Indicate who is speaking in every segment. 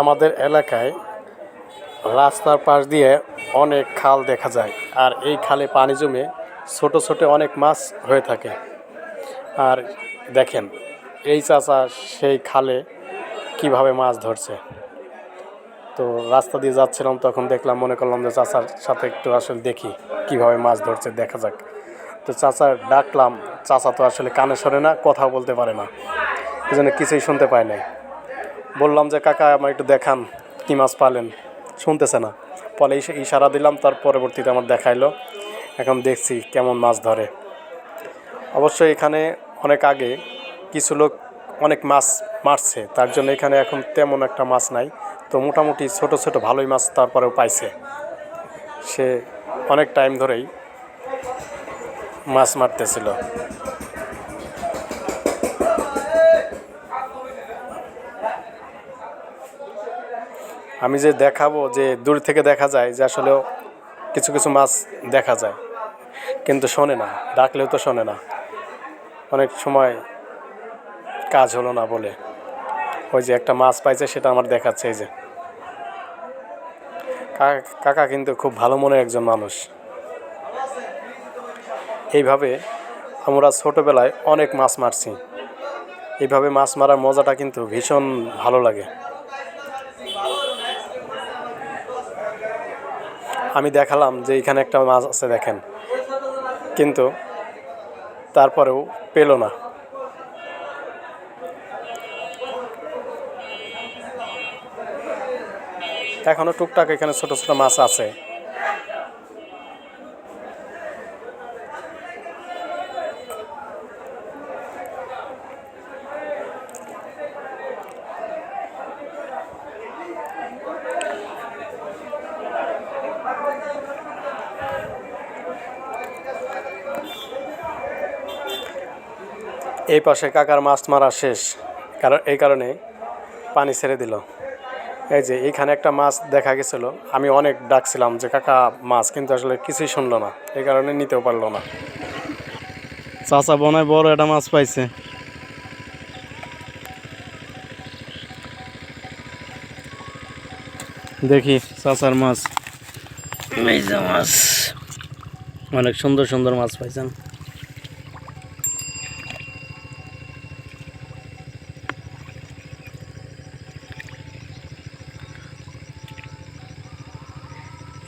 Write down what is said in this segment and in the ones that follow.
Speaker 1: আমাদের এলাকায় রাস্তার পাশ দিয়ে অনেক খাল দেখা যায়। আর এই খালে পানি জমে ছোট ছোট অনেক মাছ হয়ে থাকে। আর দেখেন, এই চাচা সেই খালে কীভাবে মাছ ধরছে। তো রাস্তা দিয়ে যাচ্ছিলাম, তখন দেখলাম, মনে করলাম যে চাচার সাথে একটু আসলে দেখি কীভাবে মাছ ধরছে, দেখা যাক। তো চাচা ডাকলাম, চাচা তো আসলে কানে সরে না কথা বলতে পারে না। এই জন্য কিছুই শুনতে পায় নাই। বললাম যে, কাকা, আমার একটু দেখান কী মাছ পালেন। শুনতেছে না। ফলে ইশারা দিলাম, তার পরবর্তীতে আমার দেখাইলো। এখন দেখছি কেমন মাছ ধরে। অবশ্যই এখানে অনেক আগে কিছু লোক অনেক মাছ মারছে, তার জন্য এখানে এখন তেমন একটা মাছ নাই। তো মোটামুটি ছোট ছোট ভালোই মাছ তারপরেও পাইছে। সে অনেক টাইম ধরেই মাছ মারতেছিল। আমি যে দেখাবো, যে দূর থেকে দেখা যায় যে আসলে কিছু কিছু মাছ দেখা যায়। কিন্তু শোনে না, ডাকলেও তো শোনে না। অনেক সময় কাজ হলো না বলে। ওই যে একটা মাছ পাইছে, সেটা আমার দেখাচ্ছে এই যে। কাকা কিন্তু খুব ভালো মনের একজন মানুষ। এইভাবে আমরা ছোটোবেলায় অনেক মাছ মারছি। এইভাবে মাছ মারার মজাটা কিন্তু ভীষণ ভালো লাগে। আমি দেখালাম যে এখানে একটা মাছ আছে, দেখেন। কিন্তু তারপরেও পেল না। এখনও টুকটাক এখানে ছোট ছোট মাছ আছে। এই পাশে কাকার মাছ মারা শেষ। কারণ এই কারণে পানি ছেড়ে দিল। এই যে এইখানে একটা মাছ দেখা গেছিল। আমি অনেক ডাকছিলাম যে কাকা মাছ কিন্তু আসলে কিছুই শুনলো না। এই কারণে নিতেও পারল না।
Speaker 2: চাচা বনায় বড় একটা মাছ পাইছে। দেখি চাচার মাছ। এই মাছ। অনেক সুন্দর সুন্দর মাছ পাইছেন।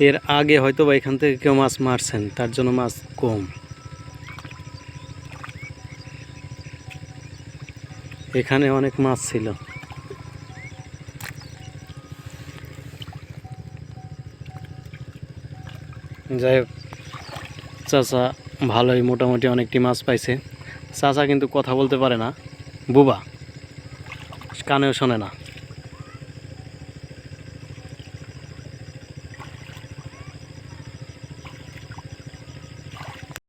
Speaker 2: এর আগে হয়তো বা এখান থেকে কেউ মাছ মারছেন, তার জন্য মাছ কম। এখানে অনেক মাছ ছিল। যাই হোক, চাচা ভালোই মোটামুটি অনেকটি মাছ পাইছে। চাচা কিন্তু কথা বলতে পারে না। বুবা, কানেও শোনে না।